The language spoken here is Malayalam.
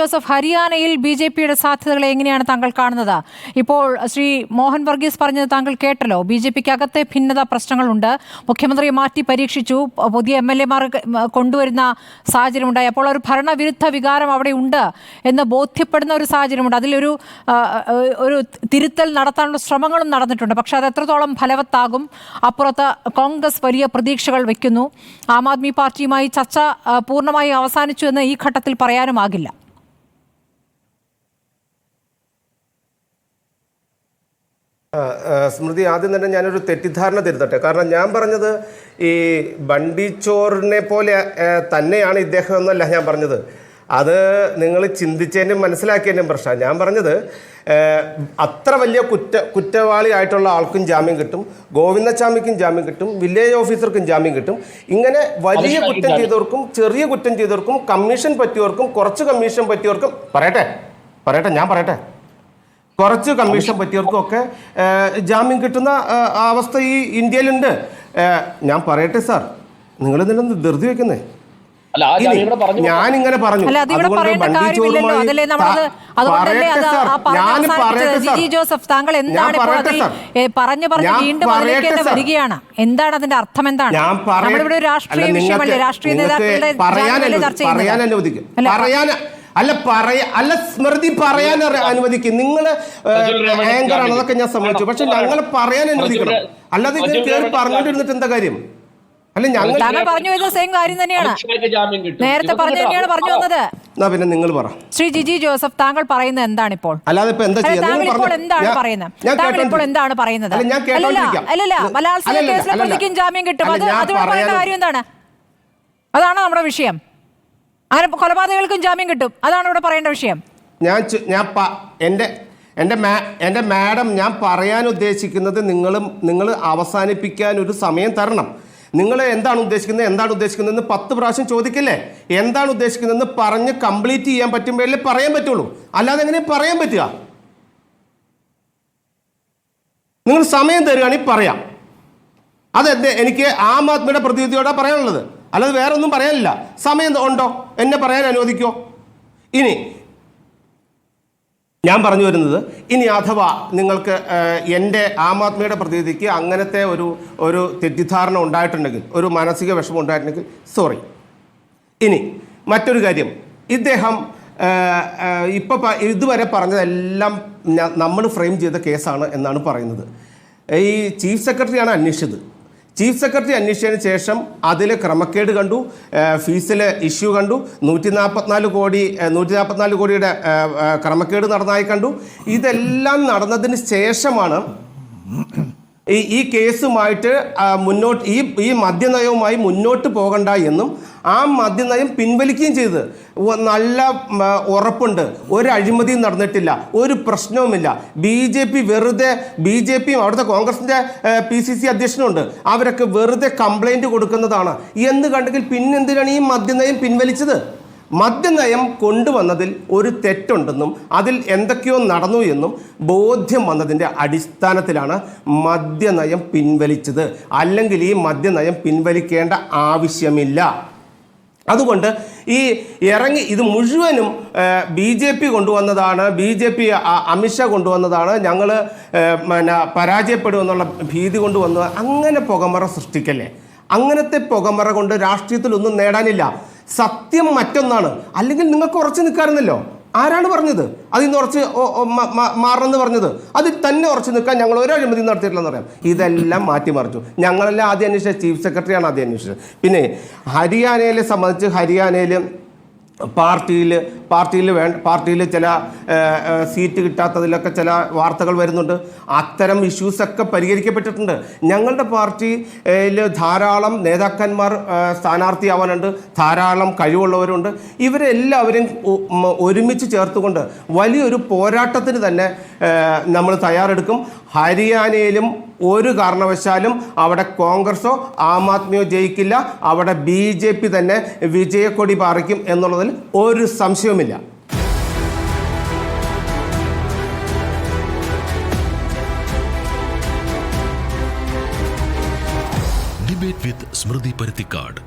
ജോസഫ് ഹരിയാനയിൽ ബി ജെ പിയുടെ സാധ്യതകളെ എങ്ങനെയാണ് താങ്കൾ കാണുന്നത്? ഇപ്പോൾ ശ്രീ മോഹൻ വർഗീസ് പറഞ്ഞത് താങ്കൾ കേട്ടല്ലോ ബി ജെ പിക്ക് അകത്തെ ഭിന്നത പ്രശ്നങ്ങളുണ്ട്. മുഖ്യമന്ത്രിയെ മാറ്റി പരീക്ഷിച്ചു പുതിയ എം എൽ എമാർ കൊണ്ടുവരുന്ന സാഹചര്യമുണ്ടായി. അപ്പോൾ ഒരു ഭരണവിരുദ്ധ വികാരം അവിടെ ഉണ്ട് എന്ന് ബോധ്യപ്പെടുന്ന ഒരു സാഹചര്യമുണ്ട്. അതിലൊരു ഒരു തിരുത്തൽ നടത്താനുള്ള ശ്രമങ്ങളും നടന്നിട്ടുണ്ട്. പക്ഷെ അത് എത്രത്തോളം ഫലവത്താകും? അപ്പുറത്ത് കോൺഗ്രസ് വലിയ പ്രതീക്ഷകൾ വെക്കുന്നു. ആം ആദ്മി പാർട്ടിയുമായി ചർച്ച പൂർണമായി അവസാനിച്ചു എന്ന് ഈ ഘട്ടത്തിൽ പറയാനുമാകില്ല ആ, ആ, സ്മൃതി ആദ്യം തന്നെ ഞാനൊരു തെറ്റിദ്ധാരണ തിരുത്തട്ടെ. കാരണം ഞാൻ പറഞ്ഞത് ഈ ബണ്ടിച്ചോറിനെ പോലെ തന്നെയാണ് ഇദ്ദേഹം എന്നല്ല ഞാൻ പറഞ്ഞത്. അത് നിങ്ങൾ ചിന്തിച്ചതിനും മനസ്സിലാക്കിയതിനും പ്രശ്നമാണ്. ഞാൻ പറഞ്ഞത് അത്ര വലിയ കുറ്റ കുറ്റവാളി ആയിട്ടുള്ള ആൾക്കും ജാമ്യം കിട്ടും. ഗോവിന്ദസ്വാമിക്കും ജാമ്യം കിട്ടും. വില്ലേജ് ഓഫീസർക്കും ജാമ്യം കിട്ടും. ഇങ്ങനെ വലിയ കുറ്റം ചെയ്തവർക്കും ചെറിയ കുറ്റം ചെയ്തവർക്കും കമ്മീഷൻ പറ്റിയവർക്കും കുറച്ച് കമ്മീഷൻ പറ്റിയവർക്കും പറയട്ടെ പറയട്ടെ ഞാൻ പറയട്ടെ. കുറച്ച് കമ്മീഷൻ പറ്റിയവർക്കൊക്കെ ജാമ്യം കിട്ടുന്ന അവസ്ഥ ഈ ഇന്ത്യയിലുണ്ട്. ഞാൻ പറയട്ടെ സാർ. നിങ്ങൾ ഇതിനൊന്ന് ധൃതി വെക്കുന്നേ. അല്ല ആ ജാമ്യം ഇവിടെ പറഞ്ഞു. ഞാൻ ഇങ്ങനെ പറഞ്ഞു അതുകൊണ്ട് പറയേണ്ട ബണ്ടി കാര്യമില്ലല്ലോ. ചോറുമായി അതല്ലേ നമ്മളത് ത- അതുകൊണ്ടല്ലേ അത് പറയട്ടെ സാർ, ആ ഞാൻ പറയട്ടെ സാർ. ജിജി ജോസഫ് താങ്കൾ എന്താണ്. ഏ, പറഞ്ഞു വീണ്ടും അതിലേക്ക് പറയട്ടെ തന്നെ വരികയാണ്. എന്താണ് അതിന്റെ അർത്ഥം എന്താണ്? നമ്മളിവിടെ രാഷ്ട്രീയ അല്ല, വിഷയമല്ലേ? രാഷ്ട്രീയ നേതാക്കളുടെ ചർച്ച ചെയ്യുന്നത്? അല്ല, പറയാ അല്ല സ്മൃതി പറയാൻ അനുവദിക്കും. നിങ്ങൾ ആങ്കർ ആണ്. അതൊക്കെ ഞാൻ സമ്മതിച്ചു. പക്ഷെ ഞങ്ങൾ പറയാൻ അനുവദിക്കണം. അല്ലാതെ ഇത് സജീവ് കയറി പറഞ്ഞുകൊണ്ടിരുന്നിട്ട് എന്താ കാര്യം? അല്ല ഞങ്ങൾ പറഞ്ഞു വരുന്ന സെയിം കാര്യം തന്നെയാണ്. നേരത്തെ പറഞ്ഞു തന്നെയാണ് പറഞ്ഞു വന്നത്. എന്നാ പിന്നെ നിങ്ങൾ പറ. ശ്രീ ജിജി ജോസഫ് താങ്കൾ പറയുന്നത് എന്താണ് ഇപ്പോൾ അല്ലാതെ ഇപ്പൊ എന്താ താങ്കൾ ഇപ്പോൾ എന്താണ് പറയുന്നത്? ഞാൻ താങ്കൾ ഇപ്പോൾ എന്താണ് പറയുന്നത്? അല്ല, ഞാൻ അല്ലല്ല ബലാത്സംഗ കേസിലെ. പ്രതിക്കും ജാമ്യം കിട്ടും. അത് അത് പറയുന്ന കാര്യം എന്താണ്? അതാണ് നമ്മുടെ വിഷയം? അങ്ങനെ കൊലപാതകങ്ങൾക്കും ജാമ്യം കിട്ടും. അതാണ് ഇവിടെ പറയേണ്ട വിഷയം. ഞാൻ ഞാൻ എന്റെ എന്റെ മാ എന്റെ മാഡം ഞാൻ പറയാൻ ഉദ്ദേശിക്കുന്നത് നിങ്ങളും നിങ്ങൾ അവസാനിപ്പിക്കാൻ ഒരു സമയം തരണം. നിങ്ങൾ എന്താണ് ഉദ്ദേശിക്കുന്നത് എന്താണ് ഉദ്ദേശിക്കുന്നതെന്ന് പത്ത് പ്രാവശ്യം ചോദിക്കില്ലേ? എന്താണ് ഉദ്ദേശിക്കുന്നതെന്ന് പറഞ്ഞ് കംപ്ലീറ്റ് ചെയ്യാൻ പറ്റും പറ്റുമ്പോഴല്ലേ പറയാൻ പറ്റുള്ളൂ. അല്ലാതെ എങ്ങനെ പറയാൻ പറ്റുക. നിങ്ങൾ സമയം തരികയാണെങ്കിൽ പറയാം. അതെന്ത് എനിക്ക് ആം ആദ്മിയുടെ പ്രതിനിധിയോടാ പറയാനുള്ളത്. അല്ലാതെ വേറെ ഒന്നും പറയാനില്ല. സമയം ഉണ്ടോ? എന്നെ പറയാൻ അനുവദിക്കോ? ഇനി ഞാൻ പറഞ്ഞു വരുന്നത് ഇനി അഥവാ നിങ്ങൾക്ക് എന്റെ ആം ആദ്മിയുടെ പ്രതിനിധിക്ക് അങ്ങനത്തെ ഒരു ഒരു തെറ്റിദ്ധാരണ ഉണ്ടായിട്ടുണ്ടെങ്കിൽ ഒരു മാനസിക വിഷമം ഉണ്ടായിട്ടുണ്ടെങ്കിൽ സോറി ഇനി മറ്റൊരു കാര്യം. ഇദ്ദേഹം ഇപ്പൊ ഇതുവരെ പറഞ്ഞതെല്ലാം നമ്മൾ ഫ്രെയിം ചെയ്ത കേസാണ് എന്നാണ് പറയുന്നത്. ഈ ചീഫ് സെക്രട്ടറിയാണ് അന്വേഷിച്ചത്. ചീഫ് സെക്രട്ടറി അന്വേഷിച്ചതിന് ശേഷം അതിൽ ക്രമക്കേട് കണ്ടു ഫീസിലെ ഇഷ്യൂ കണ്ടു നൂറ്റി നാൽപ്പത്തിനാല് കോടി നൂറ്റി നാൽപ്പത്തിനാല് കോടിയുടെ ക്രമക്കേട് നടന്നതായി കണ്ടു. ഇതെല്ലാം നടന്നതിന് ശേഷമാണ് ഈ ഈ കേസുമായിട്ട് മുന്നോട്ട് ഈ ഈ മദ്യനയവുമായി മുന്നോട്ട് പോകണ്ട എന്നും ആ മദ്യനയം പിൻവലിക്കുകയും ചെയ്ത്. നല്ല ഉറപ്പുണ്ട്. ഒരു അഴിമതിയും നടന്നിട്ടില്ല. ഒരു പ്രശ്നവുമില്ല. ബി ജെ പി വെറുതെ ബി ജെ പിയും അവിടുത്തെ കോൺഗ്രസിന്റെ പി സി സി അധ്യക്ഷനുണ്ട്. അവരൊക്കെ വെറുതെ കംപ്ലൈന്റ് കൊടുക്കുന്നതാണ്. എന്ന് കണ്ടെങ്കിൽ പിന്നെന്തിനാണ് ഈ മദ്യനയം പിൻവലിച്ചത്? മദ്യനയം കൊണ്ടുവന്നതിൽ ഒരു തെറ്റുണ്ടെന്നും അതിൽ എന്തൊക്കെയോ നടന്നു എന്നും ബോധ്യം വന്നതിന്റെ അടിസ്ഥാനത്തിലാണ് മദ്യനയം പിൻവലിച്ചത്. അല്ലെങ്കിൽ ഈ മദ്യനയം പിൻവലിക്കേണ്ട ആവശ്യമില്ല. അതുകൊണ്ട് ഈ ഇറങ്ങി ഇത് മുഴുവനും ബി ജെ പി കൊണ്ടുവന്നതാണ് ബി ജെ പി അമിത്ഷാ കൊണ്ടുവന്നതാണ് ഞങ്ങൾ പിന്നെ പരാജയപ്പെടുമെന്നുള്ള ഭീതി കൊണ്ടുവന്നത് അങ്ങനെ പുകമറ സൃഷ്ടിക്കല്ലേ? അങ്ങനത്തെ പുകമറ കൊണ്ട് രാഷ്ട്രീയത്തിലൊന്നും നേടാനില്ല. സത്യം മറ്റൊന്നാണ്. അല്ലെങ്കിൽ നിങ്ങൾക്ക് ഉറച്ചു നിൽക്കാറുന്നല്ലോ ആരാണ് പറഞ്ഞത്? അതിൽ നിന്ന് ഉറച്ച് മാറണമെന്ന് പറഞ്ഞത്. അതിൽ തന്നെ ഉറച്ചു നിൽക്കാൻ ഞങ്ങൾ ഒരു അഴിമതി നടത്തിയിട്ടില്ലെന്ന് പറയാം. ഇതെല്ലാം മാറ്റിമറിച്ചു. ഞങ്ങളെല്ലാം ആദ്യം അന്വേഷിച്ച ചീഫ് സെക്രട്ടറിയാണ് ആദ്യം അന്വേഷിച്ചത്. പിന്നെ ഹരിയാനയിലെ സംബന്ധിച്ച് ഹരിയാനയിൽ പാർട്ടിയിൽ പാർട്ടിയിൽ വേ പാർട്ടിയിൽ ചില സീറ്റ് കിട്ടാത്തതിലൊക്കെ ചില വാർത്തകൾ വരുന്നുണ്ട്. അത്തരം ഇഷ്യൂസൊക്കെ പരിഹരിക്കപ്പെട്ടിട്ടുണ്ട്. ഞങ്ങളുടെ പാർട്ടിയിൽ ധാരാളം നേതാക്കന്മാർ സ്ഥാനാർത്ഥി സ്ഥാനാർത്ഥിയാവാനുണ്ട്. ധാരാളം കഴിവുള്ളവരുണ്ട്. ഇവരെല്ലാവരും ഒരുമിച്ച് ചേർത്തുകൊണ്ട് വലിയൊരു പോരാട്ടത്തിന് തന്നെ നമ്മൾ തയ്യാറെടുക്കും. ഹരിയാനയിലും ഒരു കാരണവശാലും അവിടെ കോൺഗ്രസോ ആം ആദ്മിയോ ജയിക്കില്ല. അവിടെ ബി ജെ പി തന്നെ വിജയക്കൊടി പാറിക്കും എന്നുള്ളതിൽ ഒരു സംശയവുമില്ല. ഡിബേറ്റ് വിത്ത് സ്മൃതി പരുത്തിക്കാട്